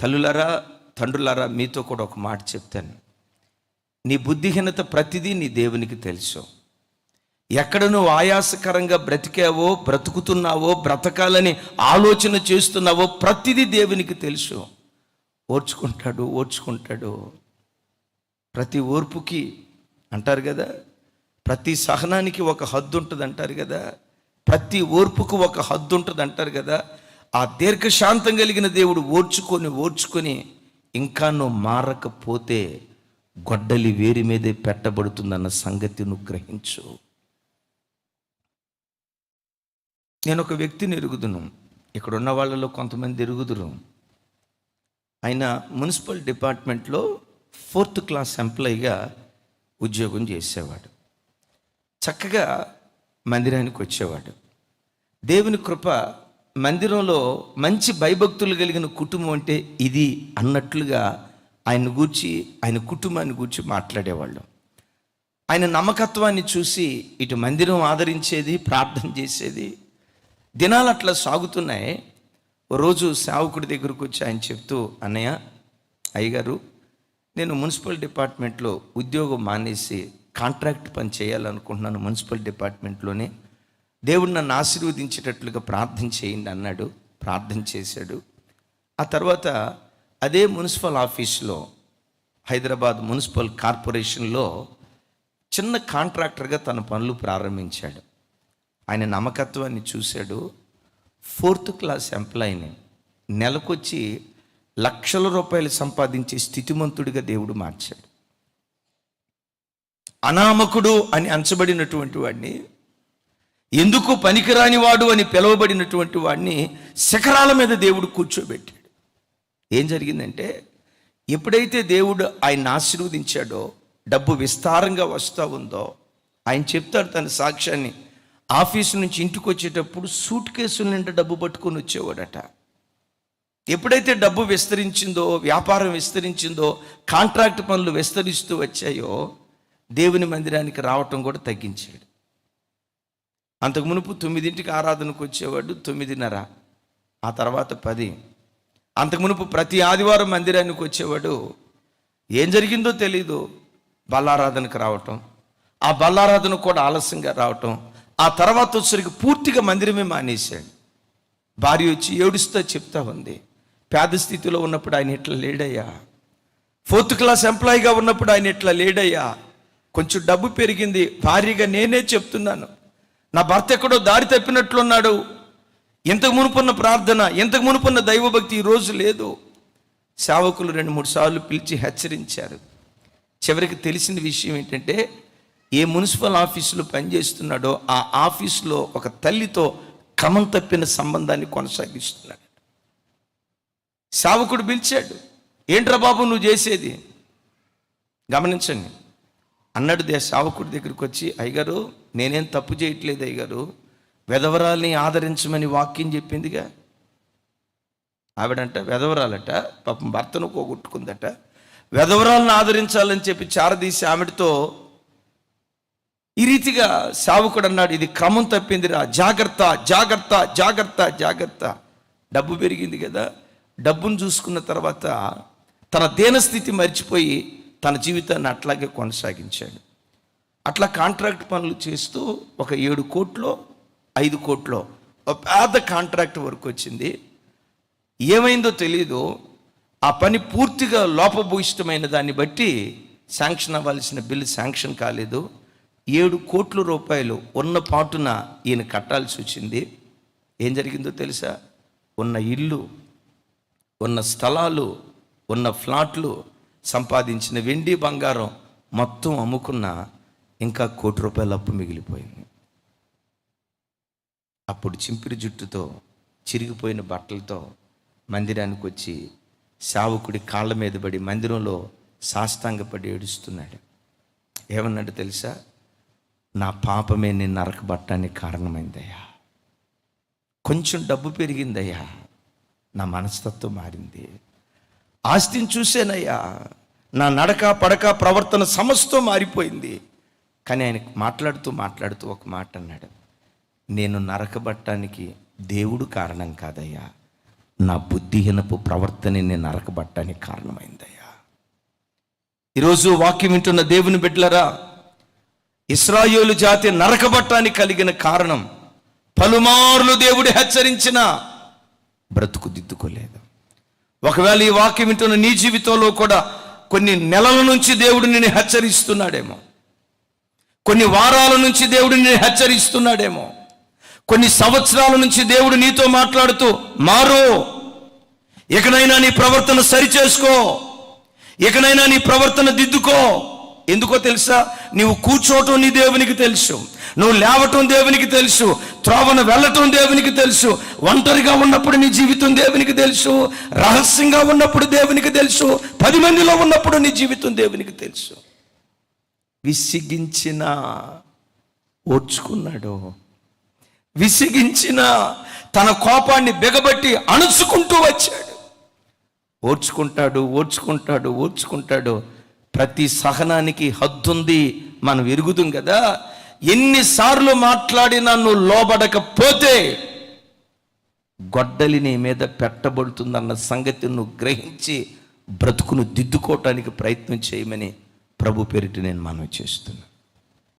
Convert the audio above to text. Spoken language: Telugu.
తల్లులారా తండ్రులారా మీతో కూడా ఒక మాట చెప్తాను. నీ బుద్ధిహీనత ప్రతిదీ నీ దేవునికి తెలుసు. ఎక్కడ నువ్వు ఆయాసకరంగా బ్రతికావో బ్రతుకుతున్నావో బ్రతకాలని ఆలోచన చేస్తున్నావో ప్రతిదీ దేవునికి తెలుసు. ఓర్చుకుంటాడు ఓర్చుకుంటాడు. ప్రతి ఓర్పుకి అంటారు కదా ప్రతి సహనానికి ఒక హద్దు ఉంటుంది అంటారు కదా ప్రతి ఓర్పుకు ఒక హద్దు ఉంటుంది అంటారు కదా ఆ దీర్ఘశాంతం కలిగిన దేవుడు ఓర్చుకొని ఓర్చుకొని ఇంకా నువ్వు మారకపోతే గొడ్డలి వేరి మీదే పెట్టబడుతుందన్న సంగతి నువ్వు గ్రహించు. నేను ఒక వ్యక్తిని ఎరుగుదును. ఇక్కడ ఉన్న వాళ్ళలో కొంతమంది ఎరుగుదురు. ఆయన మున్సిపల్ డిపార్ట్మెంట్లో ఫోర్త్ క్లాస్ ఎంప్లాయీగా ఉద్యోగం చేసేవాడు. చక్కగా మందిరానికి వచ్చేవాడు. దేవుని కృప మందిరంలో మంచి భయభక్తులు కలిగిన కుటుంబం అంటే ఇది అన్నట్లుగా ఆయన గూర్చి ఆయన కుటుంబాన్ని గూర్చి మాట్లాడేవాళ్ళు. ఆయన నమ్మకత్వాన్ని చూసి ఇటు మందిరం ఆదరించేది ప్రార్థన చేసేది. దినాలు అట్లా సాగుతున్నాయి. రోజు సేవకుడి దగ్గరకు వచ్చి ఆయన చెప్తూ అన్నయ్య అయ్యగారు నేను మున్సిపల్ డిపార్ట్మెంట్లో ఉద్యోగం మానేసి కాంట్రాక్ట్ పని చేయాలనుకుంటున్నాను మున్సిపల్ డిపార్ట్మెంట్లోనే. దేవుడు నన్ను ఆశీర్వదించేటట్లుగా ప్రార్థన చేయండి అన్నాడు ప్రార్థన చేశాడు. ఆ తర్వాత అదే మున్సిపల్ ఆఫీస్లో హైదరాబాద్ మున్సిపల్ కార్పొరేషన్లో చిన్న కాంట్రాక్టర్గా తన పనులు ప్రారంభించాడు. ఆయన నమ్మకత్వాన్ని చూశాడు. ఫోర్త్ క్లాస్ ఎంప్లాయీని నెలకొచ్చి లక్షల రూపాయలు సంపాదించే స్థితిమంతుడిగా దేవుడు మార్చాడు. అనామకుడు అని అంచబడినటువంటి వాడిని ఎందుకు పనికిరాని వాడు అని పిలువబడినటువంటి వాడిని శిఖరాల మీద దేవుడు కూర్చోబెట్టాడు. ఏం జరిగిందంటే ఎప్పుడైతే దేవుడు ఆయన ఆశీర్వదించాడో డబ్బు విస్తారంగా వస్తూ ఉందో ఆయన చెప్తాడు తన సాక్ష్యాన్ని. ఆఫీస్ నుంచి ఇంటికి వచ్చేటప్పుడు సూట్ కేసుల నిండా డబ్బు పట్టుకొని వచ్చేవాడట. ఎప్పుడైతే డబ్బు విస్తరించిందో వ్యాపారం విస్తరించిందో కాంట్రాక్ట్ పనులు విస్తరిస్తూ వచ్చాయో దేవుని మందిరానికి రావటం కూడా తగ్గించాడు. అంతకు మునుపు తొమ్మిదింటికి ఆరాధనకు వచ్చేవాడు తొమ్మిదిన్నర ఆ తర్వాత పది. అంతకు మునుపు ప్రతి ఆదివారం మందిరానికి వచ్చేవాడు ఏం జరిగిందో తెలీదు. బల్లారాధనకు రావటం ఆ బల్లారాధన కూడా ఆలస్యంగా రావటం ఆ తర్వాత వచ్చరికి పూర్తిగా మందిరమే మానేశాడు. భార్య వచ్చి ఏడుస్తా చెప్తా ఉంది పేద స్థితిలో ఉన్నప్పుడు ఆయన ఇట్లా లేడయ్యా? ఫోర్త్ క్లాస్ ఎంప్లాయీగా ఉన్నప్పుడు ఆయన ఇట్లా లేడయ్యా? కొంచెం డబ్బు పెరిగింది భారీగా నేనే చెప్తున్నాను. నా భర్త ఎక్కడో దారి తప్పినట్లున్నాడు. ఇంతకు మునుపున్న ప్రార్థన ఇంతకు మునుపున్న దైవభక్తి ఈరోజు రోజు లేదు. సేవకులు రెండు మూడు సార్లు పిలిచి హెచ్చరించారు. చివరికి తెలిసిన విషయం ఏంటంటే ఏ మున్సిపల్ ఆఫీసులో పనిచేస్తున్నాడో ఆ ఆఫీసులో ఒక తల్లితో క్రమం తప్పిన సంబంధాన్ని కొనసాగిస్తున్నాడు. సేవకుడు పిలిచాడు ఏంట్రా బాబు నువ్వు చేసేది? గమనించండి. అన్నాడు దే సేవకుడి దగ్గరికి వచ్చి అయ్యగారు నేనేం తప్పు చేయట్లేదు అయ్యగారు. వెధవరాల్ని ఆదరించమని వాక్యం చెప్పిందిగా. ఆవిడంట వెధవరాలట పాపం భర్తను పోగొట్టుకుందట. వెధవరాలను ఆదరించాలని చెప్పి చారదీసి ఆవిడతో ఈ రీతిగా సావుకుడు అన్నాడు ఇది క్రమం తప్పిందిరా జాగ్రత్త జాగ్రత్త జాగ్రత్త జాగ్రత్త. డబ్బు పెరిగింది కదా. డబ్బును చూసుకున్న తర్వాత తన దేనస్థితి మర్చిపోయి తన జీవితాన్ని అట్లాగే కొనసాగించాడు. అట్లా కాంట్రాక్ట్ పనులు చేస్తూ ఒక ఏడు కోట్లో ఐదు కోట్లో ఒక పెద్ద కాంట్రాక్ట్ వర్క్ వచ్చింది. ఏమైందో తెలీదు. ఆ పని పూర్తిగా లోపభూయిష్టమైన దాన్ని బట్టి శాంక్షన్ అవ్వాల్సిన బిల్లు శాంక్షన్ కాలేదు. ఏడు కోట్ల రూపాయలు ఉన్న పాటున ఈయన కట్టాల్సి వచ్చింది. ఏం జరిగిందో తెలుసా? ఉన్న ఇల్లు ఉన్న స్థలాలు ఉన్న ఫ్లాట్లు సంపాదించిన వెండి బంగారం మొత్తం అమ్ముకున్న ఇంకా కోటి రూపాయల అప్పు మిగిలిపోయింది. అప్పుడు చింపిరి జుట్టుతో చిరిగిపోయిన బట్టలతో మందిరానికి వచ్చి సావుకుడి కాళ్ళ మీద పడి మందిరంలో సాష్టాంగపడి ఏడుస్తున్నాడు. ఏమన్నాడు తెలుసా? నా పాపమే నేను నరకబట్టడానికి కారణమైందయ్యా. కొంచెం డబ్బు పెరిగిందయ్యా. నా మనస్తత్వం మారింది. ఆస్తిని చూసానయ్యా నా నడక పడక ప్రవర్తన సమస్తం మారిపోయింది. కానీ ఆయన మాట్లాడుతూ మాట్లాడుతూ ఒక మాట అన్నాడు. నేను నరకబట్టానికి దేవుడు కారణం కాదయ్యా. నా బుద్ధిహీనపు ప్రవర్తనని నరకబట్టడానికి కారణమైందయ్యా. ఈరోజు వాక్యం వింటున్న దేవుని బిడ్డలరా ఇస్రాయేలు జాతి నరకబట్టానికి కలిగిన కారణం పలుమార్లు దేవుడు హెచ్చరించిన బ్రతుకు దిద్దుకోలేదు. ఒకవేళ ఈ వాక్యం వింటున్న నీ జీవితంలో కూడా కొన్ని నెలల నుంచి దేవుడు నిన్ను హెచ్చరిస్తున్నాడేమో. కొన్ని వారాల నుంచి దేవుడు నిన్ను హెచ్చరిస్తున్నాడేమో. కొన్ని సంవత్సరాల నుంచి దేవుడు నీతో మాట్లాడుతూ మారు ఇకనైనా నీ ప్రవర్తన సరిచేసుకో. ఇకనైనా నీ ప్రవర్తన దిద్దుకో. ఎందుకో తెలుసా? నీవు కూర్చోవటం నీ దేవునికి తెలుసు. నువ్వు లేవటం దేవునికి తెలుసు. త్రోవను వెళ్ళటం దేవునికి తెలుసు. ఒంటరిగా ఉన్నప్పుడు నీ జీవితం దేవునికి తెలుసు. రహస్యంగా ఉన్నప్పుడు దేవునికి తెలుసు. పది మందిలో ఉన్నప్పుడు నీ జీవితం దేవునికి తెలుసు. విసిగించిన ఓర్చుకున్నాడు. విసిగించిన తన కోపాన్ని బిగబట్టి అణుచుకుంటూ వచ్చాడు. ఓర్చుకుంటాడు ఓర్చుకుంటాడు ఓర్చుకుంటాడు. ప్రతి సహనానికి హద్దుంది మనం ఎరుగుదాం కదా. ఎన్నిసార్లు మాట్లాడినా నువ్వు లోబడకపోతే గొడ్డలి నీ మీద పెట్టబడుతుందన్న సంగతి నువ్వు గ్రహించి బ్రతుకును దిద్దుకోవటానికి ప్రయత్నం చేయమని ప్రభు పేరిట నేను మనవి చేస్తున్నాను.